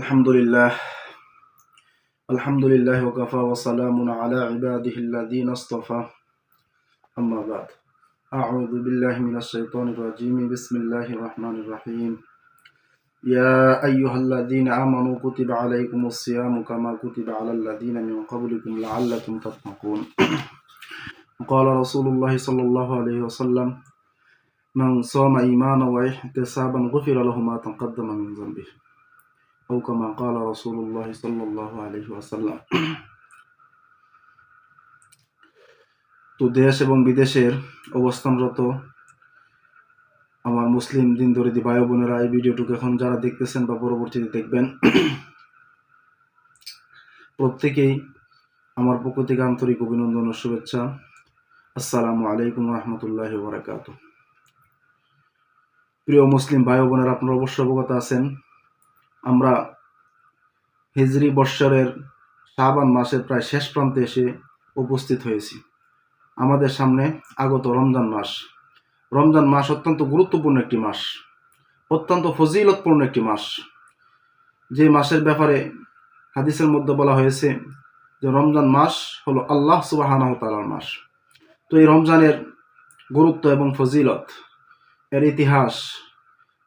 الحمد لله. الحمد لله وكفى وسلام على عباده الذين اصطفى. أما بعد. أعوذ بالله من الشيطان الرجيم. بسم الله الرحمن الرحيم. يا أيها الذين آمنوا كتب عليكم الصيام كما كتب على الذين من قبلكم لعلكم تتقون. قال رسول الله صلى الله عليه وسلم من صام إيمانا واحتسابا غفر له ما تقدم من ذنبه. أو كما قال رسول الله صلى الله عليه وسلم তো দেশ এবং বিদেশের অবস্থানরত আমার মুসলিম দিন দরিদি ভাই বোনেরা এই ভিডিওটুকু এখন যারা দেখতেছেন বা পরবর্তীতে দেখবেন প্রত্যেকেই আমার পক্ষ থেকে আন্তরিক অভিনন্দন ও শুভেচ্ছা আসসালামু আলাইকুম রহমতুল্লাহ বারাকাত প্রিয় মুসলিম ভাই ও বোনেরা আপনারা অবশ্যই অবগত আছেন আমরা হিজরি বৎসরের শাবান মাসের প্রায় শেষ প্রান্তে এসে উপস্থিত হয়েছি। আমাদের সামনে আগত রমজান মাস। রমজান মাস অত্যন্ত গুরুত্বপূর্ণ একটি মাস, অত্যন্ত ফজিলতপূর্ণ একটি মাস। যে মাসের ব্যাপারে হাদিসের মধ্যে বলা হয়েছে যে রমজান মাস হলো আল্লাহ সুবাহানাহ তালার মাস। তো এই রমজানের গুরুত্ব এবং ফজিলত, এর ইতিহাস,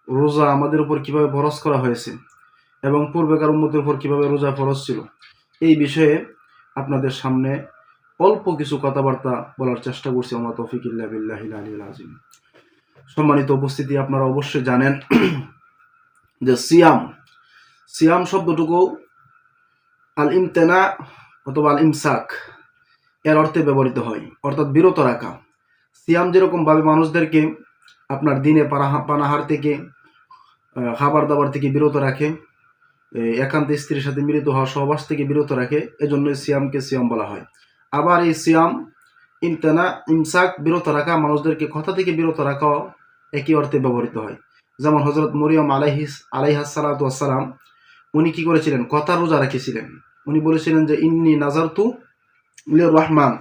রোজা আমাদের উপর কীভাবে ফরজ করা হয়েছে এবং পূর্বেকার উন্মতের উপর কীভাবে রোজা ফরজ ছিল, এই বিষয়ে আপনাদের সামনে অল্প কিছু কথাবার্তা বলার চেষ্টা করছি। আমরা তফিকুল্লাহ বিল্লাহিল আলী আজিম সম্মানিত উপস্থিতি আপনারা অবশ্যই জানেন যে সিয়াম সিয়াম শব্দটুকু আল ইমতেনা অথবা আল ইমসাক এর অর্থে ব্যবহৃত হয়, অর্থাৎ বিরত রাখা। সিয়াম যেরকমভাবে মানুষদেরকে আপনার দিনে পানাহা, পানাহার থেকে খাবার দাবার থেকে বিরত রাখে একান্ত স্ত্রীর সাথে মিলিত হওয়া সহবাস থেকে বিরত রাখে, এজন্য সিয়ামকে সিয়াম বলা হয়। আবার এই সিয়াম ইমতেনা, ইমসাক, বিরত রাখা, মানুষদেরকে কথা থেকে বিরত রাখাও একই অর্থে ব্যবহৃত হয়। যেমন হজরত মরিয়ম আলাইহিস আলাইহাসালাম উনি কি করেছিলেন? কথা রোজা রেখেছিলেন। উনি বলেছিলেন যে, ইন্নি নাজারতু লির রহমান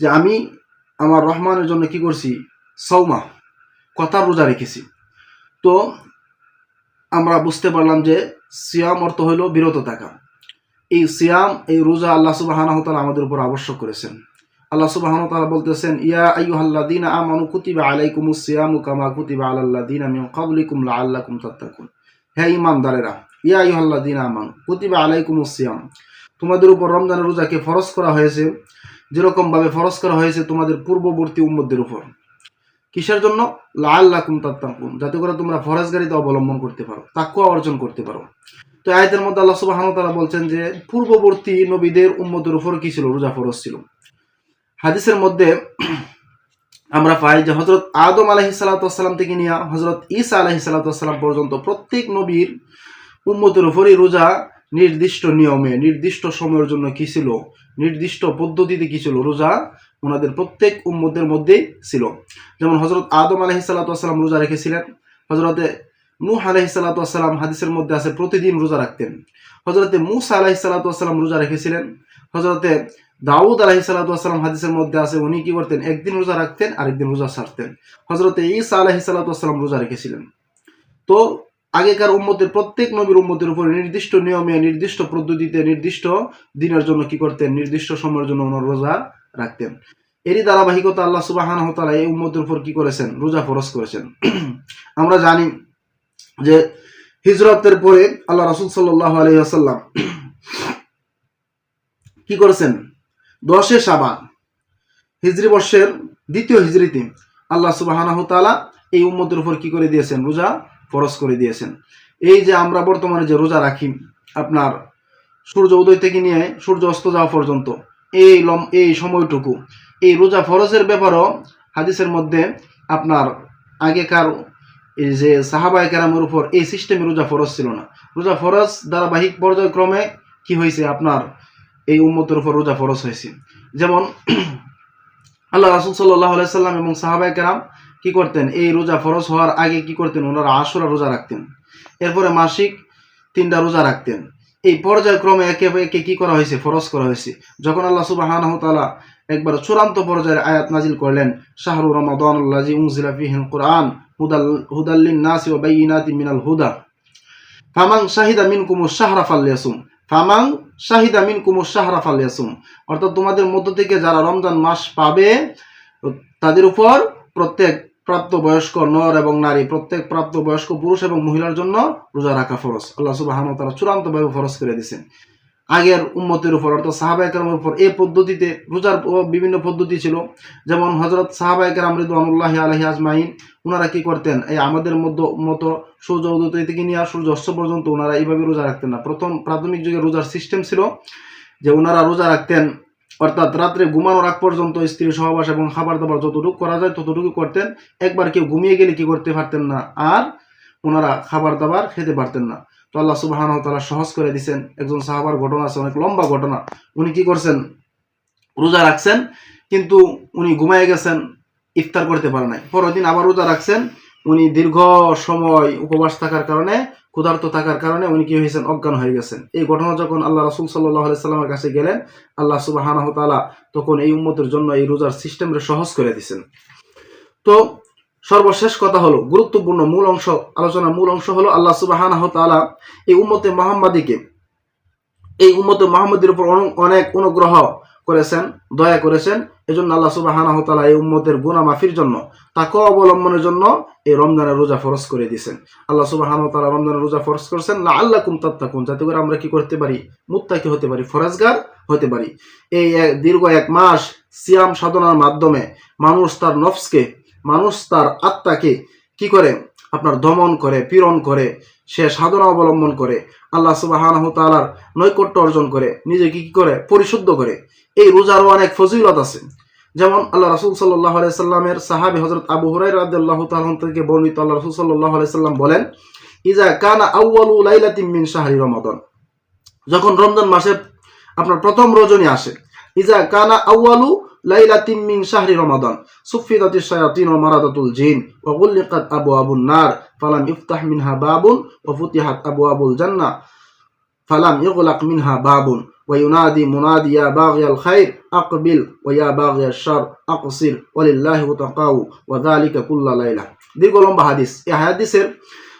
যে, আমি আমার রহমানের জন্য কি করছি? সৌমা কথা রোজা রেখেছি। তো আমরা বুঝতে পারলাম যে সিয়াম অর্থ হইল বিরত থাকা। এই সিয়াম, এই রোজা আল্লাহ সুবাহানাহ আমাদের উপর আবশ্যক করেছেন। আল্লাহ সুবাহান তাআলা বলতেছেন, ইয়া আইয়ুহাল্লাযীনা আমানু কুতিবা আলাইকুমুস সিয়ামু কামা কুতিবা আলাল্লাযীনা মিন ক্বাবলিকুম লাআল্লাকুম তাত্তাকুন। হে ঈমানদারেরা, ইয়া আইয়ুহাল্লাযীনা আমানু কুতিবা আলাইকুমুস সিয়াম, তোমাদের উপর রমজানের রোজাকে ফরজ করা হয়েছে। যেরকম ভাবে ফরজ করা হয়েছে তোমাদের পূর্ববর্তী উম্মতদের উপর। কিসের জন্য? লাআল্লাকুম তাত্তাকুন। যাতে করে তোমরা ফরজগারিতা অবলম্বন করতে পারো, তাকুয়া অর্জন করতে পারো। তো আয়াতের মধ্যে আল্লাহ সুবহানাহু ওয়া তাআলা বলছেন যে, পূর্ববর্তী নবীদের উম্মতের উপর কি ছিল? রোজা ফরজ ছিল। হাদিসের মধ্যে আমরা পাই যে হজরত আদম আলাহি সাল্লাম থেকে নিয়ে হজরত ঈসা আলাহি সাল্লাম পর্যন্ত প্রত্যেক নবীর উম্মতের উপরই রোজা নির্দিষ্ট নিয়মে, নির্দিষ্ট সময়ের জন্য কি ছিল? নির্দিষ্ট পদ্ধতিতে কি ছিল? রোজা ওনাদের প্রত্যেক উম্মতের মধ্যেই ছিল। যেমন হজরত আদম আলহি সাল্লাম রোজা রেখেছিলেন হজরতে নূহ আলহি সাল্লাম হাদিসের মধ্যে আছে, প্রতিদিন রোজা রাখতেন। হজরতে মুসা আলহি সাল্লাম রোজা রেখেছিলেন হজরতে দাউদ আলহি সাল্লাম হাদিসের মধ্যে আছে, উনি কি করতেন, একদিন রোজা রাখতেন, আরেকদিন রোজা ছাড়তেন। হজরতে ঈসা আলহি সাল্লাম রোজা রেখেছিলেন। তো আগেকার উম্মতের প্রত্যেক নবীর উম্মতের উপর নির্দিষ্ট নিয়মে, নির্দিষ্ট পদ্ধতিতে, নির্দিষ্ট দিনের জন্য কি করতেন, নির্দিষ্ট সময়ের জন্য ওনার রোজা রাখতেন। এরই ধারাবাহিকতা আল্লাহ সুবাহান হতালা এই উম্মতের উপর কি করেছেন? রোজা ফরজ করেছেন। আমরা জানি যে হিজরতের পরে আল্লাহ রসুল সাল্লাহ আলহিহাসাল্লাম কি করেছেন? দশে সাবান হিজরি বর্ষের দ্বিতীয় হিজরিতে আল্লাহ সুবাহানাহ এই উম্মতের উপর কি করে দিয়েছেন? রোজা ফরজ করে দিয়েছেন। এই যে আমরা বর্তমানে যে রোজা রাখি, আপনার সূর্য উদয় থেকে নিয়ে সূর্য অস্ত যাওয়া পর্যন্ত এই লম, এই সময়টুকু। এই রোজা ফরজের ব্যাপারও হাদিসের মধ্যে আপনার আগেকার এই যে সাহাবায় কেরামের উপর এই সিস্টেমে রোজা ফরজ ছিল না। রোজা ফরজ ধারাবাহিক পর্যায়ক্রমে কি হয়েছে? আপনার এই উম্মতের উপর রোজা ফরজ হয়েছে। যেমন আল্লাহ রাসুল সাল্লাহ সাল্লাম এবং সাহাবাই কেরাম কি করতেন? এই রোজা ফরজ হওয়ার আগে কি করতেন? ওনারা আশুরা রোজা রাখতেন। এরপরে মাসিক তিনটা রোজা রাখতেন। এই পর্যায়ক্রমে একে একে কি করা হয়েছে? ফরজ করা হয়েছে। যখন আল্লাহ সুবাহানাহু একবার চূড়ান্ত পর্যায়ের আয়াত নাজিল করলেন, শাহরু রমাদানুল্লাজি উনজিলা ফিহিল কুরআন, হুদাল হুদাল্লিন নাসি ওয়া বাইয়িনাতিন মিনাল হুদা। ফামাং শাহিদা মিন কুমুর শাহরা ফাল্লিয়াসুম ফামাং শাহিদা মিন কুমুর শাহরা ফাল্লিয়াসুম অর্থাৎ তোমাদের মধ্য থেকে যারা রমজান মাস পাবে, তাদের উপর প্রত্যেক প্রাপ্তবয়স্ক নর এবং নারী। প্রত্যেক প্রাপ্তবয়স্ক পুরুষ এবং মহিলার জন্য রোজা রাখা ফরজ। আল্লাহ সুবাহ তারা চূড়ান্তভাবে ফরজ করে দিয়েছেন। আগের উম্মতের উপর, অর্থাৎ সাহাবাহিকের উপর এই পদ্ধতিতে রোজার বিভিন্ন পদ্ধতি ছিল। যেমন হজরত সাহাবাহিকের আমরিদুল্লাহ আলহি আজমাইন ওনারা কি করতেন? এই আমাদের মধ্য মতো সূর্য উদয় থেকে নিয়ে আর সূর্য অস্ত পর্যন্ত ওনারা এইভাবে রোজা রাখতেন না। প্রথম প্রাথমিক যুগে রোজার সিস্টেম ছিল যে ওনারা রোজা রাখতেন অর্থাৎ রাত্রে ঘুমানোর আগ পর্যন্ত স্ত্রী সহবাস এবং খাবার দাবার যতটুকু করা যায়, ততটুকু করতেন। একবার কেউ ঘুমিয়ে গেলে কি করতে পারতেন না? আর ওনারা খাবার দাবার খেতে পারতেন না। তো আল্লাহ সুবাহ তালা সহজ করে দিছেন। একজন সাহাবার ঘটনা আছে, অনেক লম্বা ঘটনা। উনি কি করছেন? রোজা রাখছেন, কিন্তু উনি ঘুমায় গেছেন, ইফতার করতে পারে নাই। পরের দিন আবার রোজা রাখছেন। উনি দীর্ঘ সময় উপবাস থাকার কারণে ক্ষুধার্ত থাকার কারণে উনি কি হয়েছেন? অজ্ঞান হয়ে গেছেন। এই ঘটনা যখন আল্লাহ রাসুল সাল্লাহ সাল্লামের কাছে গেলেন, আল্লাহ সুবাহ তখন এই উম্মতের জন্য এই রোজার সিস্টেমটা সহজ করে দিছেন। তো সর্বশেষ কথা হলো, গুরুত্বপূর্ণ মূল অংশ, আলোচনার মূল অংশ হলো আল্লাহ সুবাহ এই উম্মতে মোহাম্মদীকে, এই উম্মতে মোহাম্মদের উপর অন- অনেক অনুগ্রহ করেছেন, দয়া করেছেন, এজন্য আল্লাহ সুবাহ এই উম্মতের গুণা মাফির জন্য তাকে অবলম্বনের জন্য এই রমজানের রোজা ফরজ করে দিয়েছেন। আল্লাহ সুবাহ তালা রমজানের রোজা ফরজ করেছেন না আল্লাহ কুম তাত্তাকুন, যাতে করে আমরা কি করতে পারি? মুত্তাকি হতে পারি, ফরাজগার হতে পারি। এই এক- দীর্ঘ এক মাস সিয়াম সাধনার মাধ্যমে মানুষ তার নফসকে, মানুষ তার আত্মাকে কি করে? আপনার দমন করে, পীড়ন করে, সে সাধনা অবলম্বন করে আল্লাহ সুবাহ নৈকট্য অর্জন করে, নিজেকে কি করে? পরিশুদ্ধ করে। এই রোজারও অনেক ফজিলত আছে। যেমন আল্লাহ রাসুল সাল্লাহ সাল্লামের সাহাবি হজরত আবু হুরাই রাদিয়াল্লাহু তাআলা থেকে বর্ণিত আল্লাহ রাসুল সাল্লাহ সাল্লাম বলেন ইজা কানা আউয়ালু লাইলাতিন মিন শাহরি রমাদান। যখন রমজান মাসে আপনার প্রথম রজনী আসে ইজা কানা আউয়ালু লাইলাতিন মিন শাহরি রমাদান সুফিদাতিশ শায়াতিন ওয়া মারাদাতুল জিন ওয়া গুলিকাত আবওয়াবুন নার ফালাম ইফতাহ মিনহা বাবুন ওয়া ফুতিহাত আবওয়াবুল জান্নাহ ফালাম ইগলাক মিনহা বাবুন وينادي منادي يا باغي الخير أقبل ويا باغي الشر أقصر ولله تقاو وذلك كل ليلة দীর্ঘ লম্বা হাদিস এই হাদিসের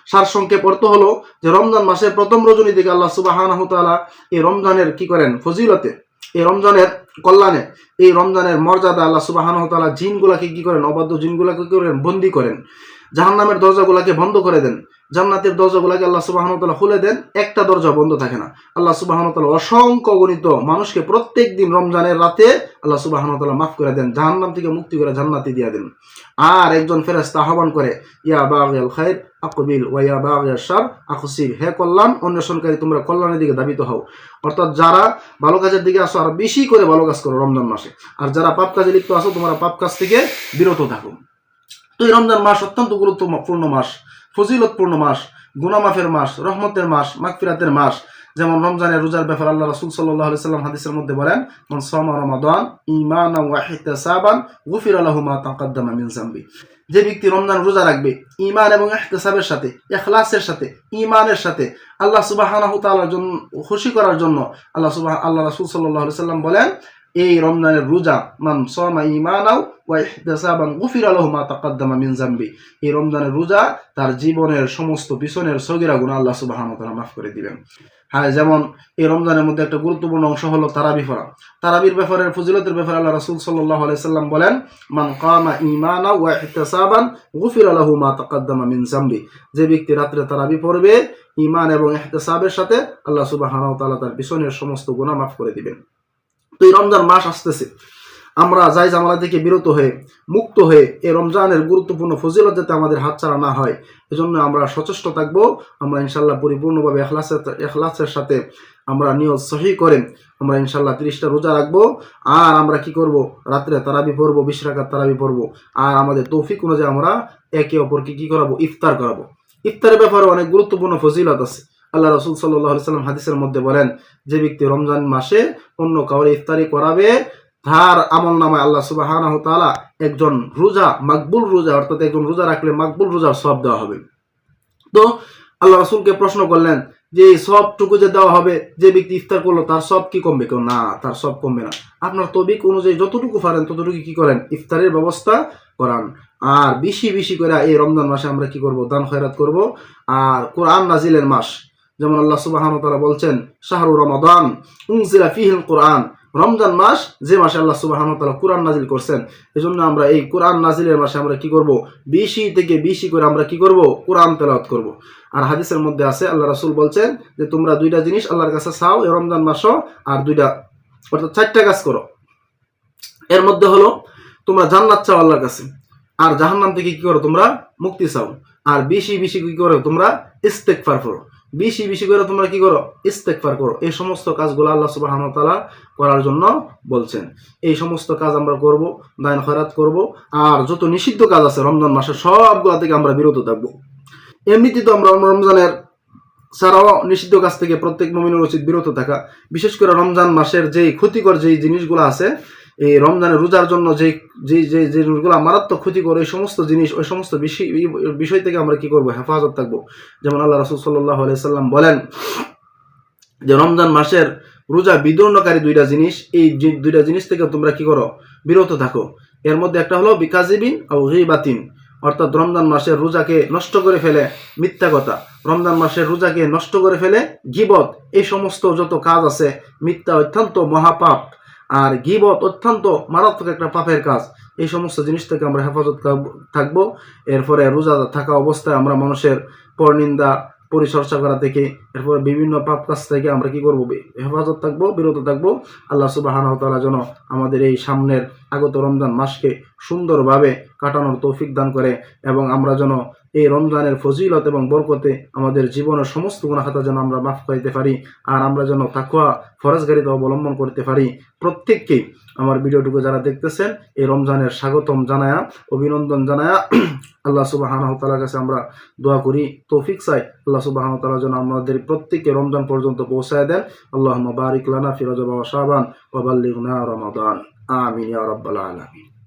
সারসংক্ষেপ অর্থ হলো যে রমজান মাসের প্রথম রজনী থেকে আল্লাহ সুবাহানাহু তাআলা এই রমজানের কি করেন ফজিলতে এই রমজানের কল্যাণে, এই রমজানের মর্যাদা আল্লাহ সুবাহানহতালা জিনগুলাকে কি করেন? অবাধ্য জিনগুলাকে কি করেন? বন্দি করেন। জাহান্নামের দরজাগুলাকে বন্ধ করে দেন। জান্নাতের দরজাগুলাকে আল্লাহ সুবাহন তালা খুলে দেন, একটা দরজা বন্ধ থাকে না। আল্লাহ সুবাহন তালা অসংখ্য গণিত মানুষকে প্রত্যেক দিন রমজানের রাতে আল্লাহ সুবাহন তালা মাফ করে দেন, জাহান্নাম থেকে মুক্তি করে জান্নাতি দিয়ে দেন। আর একজন ফেরেস্তা আহ্বান করে, ইয়া বাগ আল খাইর আকবিল ওয়া বাগ শার আকসির, হে কল্যাণ, অন্বেষণকারী, তোমরা কল্যাণের দিকে দাবিত হও। অর্থাৎ যারা ভালো কাজের দিকে আসো, আর বেশি করে ভালো কাজ করো রমজান মাসে। আর যারা পাপ কাজে লিপ্ত আসো তোমরা পাপ কাজ থেকে বিরত থাকো। তো এই রমজান মাস অত্যন্ত গুরুত্বপূর্ণ মাস, ফজিলতপূর্ণ মাস, গুনামাফের মাস, রহমতের মাস, মাগফিরাতের মাস। যেমন রমজানের রোজার ব্যাপার আল্লাহ রাসূল আলাইহি সাল্লাম হাদিসের মধ্যে বলেন, মান সামা রমাদান ওয়া ইহতিসাবান গুফিরা লাহু মা তাকাদ্দামা মিন যামবি। যে ব্যক্তি রমজান রোজা রাখবে ইমান এবং ইহতিসাবের সাথে ইখলাসের সাথে, ঈমানের সাথে, আল্লাহ জন্য, খুশি করার জন্য আল্লাহ সুবহান আল্লাহ রাসূল আলাইহি সাল্লাম বলেন এই রমজানের রোজা, মান সামা ঈমানাও ওয়া গুফিরা মা তাকাদ্দামা মিন এই রমজানের রোজা তার জীবনের সমস্ত পিছনের সগিরা আল্লাহ মাফ করে দিবেন। হ্যাঁ যেমন এই রমজানের মধ্যে একটা গুরুত্বপূর্ণ অংশ হলো তারাবি পড়া। তারাবির ব্যাপারে, ফজিলতের ব্যাপারে আল্লাহ বলেন, মান কামা ওয়া গুফিরা মা তাকাদ্দামা মিন যামবি। যে ব্যক্তি রাত্রে তারাবি পড়বে, ঈমান এবং ইহতিসাবের সাথে আল্লাহ সুবহানাহু ওয়া তার পিছনের সমস্ত গুনাহ মাফ করে দিবেন। তো এই রমজান মাস আসতেছে। আমরা যাই জামালা থেকে বিরত হয়ে, মুক্ত হয়ে এই রমজানের গুরুত্বপূর্ণ ফজিলত যাতে আমাদের হাতছাড়া না হয়, এজন্য আমরা সচেষ্ট থাকব। আমরা ইনশাল্লাহ পরিপূর্ণভাবে এখলাসের এখলাসের সাথে আমরা নিয়ত সহি করে আমরা ইনশাল্লাহ তিরিশটা রোজা রাখব। আর আমরা কি করব? রাত্রে তারাবি পড়ব, বিশ রাকাত তারাবি পড়ব। আর আমাদের তৌফিক অনুযায়ী আমরা একে অপরকে কি করাবো? ইফতার করাবো। ইফতারের ব্যাপারে অনেক গুরুত্বপূর্ণ ফজিলত আছে। আল্লাহ রসুল সাল্লাম হাদিসের মধ্যে বলেন, যে ব্যক্তি রমজান মাসে অন্য কাউরে ইফতারি করাবে, তার আমল নামায় আল্লাহ সুবাহ একজন রোজা, মাকবুল রোজা, অর্থাৎ একজন রোজা রাখলে মাকবুল রোজার সব দেওয়া হবে। তো আল্লাহ রসুলকে প্রশ্ন করলেন, যে এই সবটুকু যে দেওয়া হবে, যে ব্যক্তি ইফতার করল, তার সব কি কমবে? কেউ, না, তার সব কমবে না। আপনার তবিক অনুযায়ী যতটুকু পারেন, ততটুকু কি করেন? ইফতারের ব্যবস্থা করান। আর বেশি বেশি করে এই রমজান মাসে আমরা কি করব? দান খয়রাত করব। আর কোরআন নাজিলের মাস যেমন আল্লাহ সুবাহান তালা বলছেন, শাহরু রমাদান উনজিলা ফিহিল কোরআন রমজান মাস যে মাসে আল্লাহ সুবাহান তালা কোরআন নাজিল করছেন এই জন্য আমরা এই কোরআন নাজিলের মাসে আমরা কি করব? বেশি থেকে বেশি করে আমরা কি করব? কোরআন তেলাওয়াত করব। আর হাদিসের মধ্যে আছে, আল্লাহ রাসূল বলছেন যে, তোমরা দুইটা জিনিস আল্লাহর কাছে চাও রমজান মাসও, আর দুইটা, অর্থাৎ চারটা কাজ করো। এর মধ্যে হলো, তোমরা জান্নাত চাও আল্লাহর কাছে, আর জাহান্নাম থেকে কি করো তোমরা? মুক্তি চাও। আর বেশি বেশি কি করো তোমরা? ইস্তেকফার করো। বেশি বেশি করে তোমরা কি করো? ইস্তেকফার করো। এই সমস্ত কাজগুলো আল্লাহ সুবাহ তাআলা করার জন্য বলছেন। এই সমস্ত কাজ আমরা করব দায়ন খয়রাত করব, আর যত নিষিদ্ধ কাজ আছে রমজান মাসে সবগুলা থেকে আমরা বিরত থাকব। এমনিতে তো আমরা রমজানের ছাড়াও নিষিদ্ধ কাজ থেকে প্রত্যেক মমিনের উচিত বিরত থাকা। বিশেষ করে রমজান মাসের যেই ক্ষতিকর যেই জিনিসগুলো আছে এই রমজানের রোজার জন্য যে যে যে জিনিসগুলো মারাত্মক ক্ষতিকর, এই সমস্ত জিনিস, ওই সমস্ত বিষয় থেকে আমরা কি করব? হেফাজত থাকব। যেমন আল্লাহ রসুল সাল্লাহ সাল্লাম বলেন যে রমজান মাসের রোজা বিদর্ণকারী দুইটা জিনিস, এই দুইটা জিনিস থেকে তোমরা কি করো? বিরত থাকো। এর মধ্যে একটা হলো বিকাজিবিন ও বাতিন অর্থাৎ রমজান মাসের রোজাকে নষ্ট করে ফেলে মিথ্যা কথা। রমজান মাসের রোজাকে নষ্ট করে ফেলে গিবত। এই সমস্ত যত কাজ আছে, মিথ্যা অত্যন্ত মহাপাপ। আর গিবত অত্যন্ত মারাত্মক একটা পাপের কাজ। এই সমস্ত জিনিস থেকে আমরা হেফাজত থাকব- এরপরে রোজা থাকা অবস্থায় আমরা মানুষের পরনিন্দা পরিচর্চা করা থেকে, এরপরে বিভিন্ন পাপ কাজ থেকে আমরা কি করব? হেফাজত থাকব, বিরত থাকব। আল্লাহ সুবাহ যেন আমাদের এই সামনের আগত রমজান মাসকে সুন্দরভাবে কাটানোর তৌফিক দান করে এবং আমরা যেন এই রমজানের ফজিলত এবং বরকতে আমাদের জীবনের সমস্ত গুণাখাতা যেন আমরা মাফ করিতে পারি আর আমরা যেন তাকুয়া ফরজগারিতা অবলম্বন করতে পারি। প্রত্যেককে আমার ভিডিওটুকু যারা দেখতেছেন, এই রমজানের স্বাগতম জানায়া, অভিনন্দন জানায়া। আল্লাহ সুবাহ তালার কাছে আমরা দোয়া করি, তৌফিক চাই। আল্লাহ সুবাহ তালা যেন আমাদের প্রত্যেককে রমজান পর্যন্ত পৌঁছায় দেন। আল্লাহ বারিক লানা ফিরোজ বাবা শাহবান ওবাল্লিগনা রমাদান। আমিন ইয়া রাব্বাল আলামিন।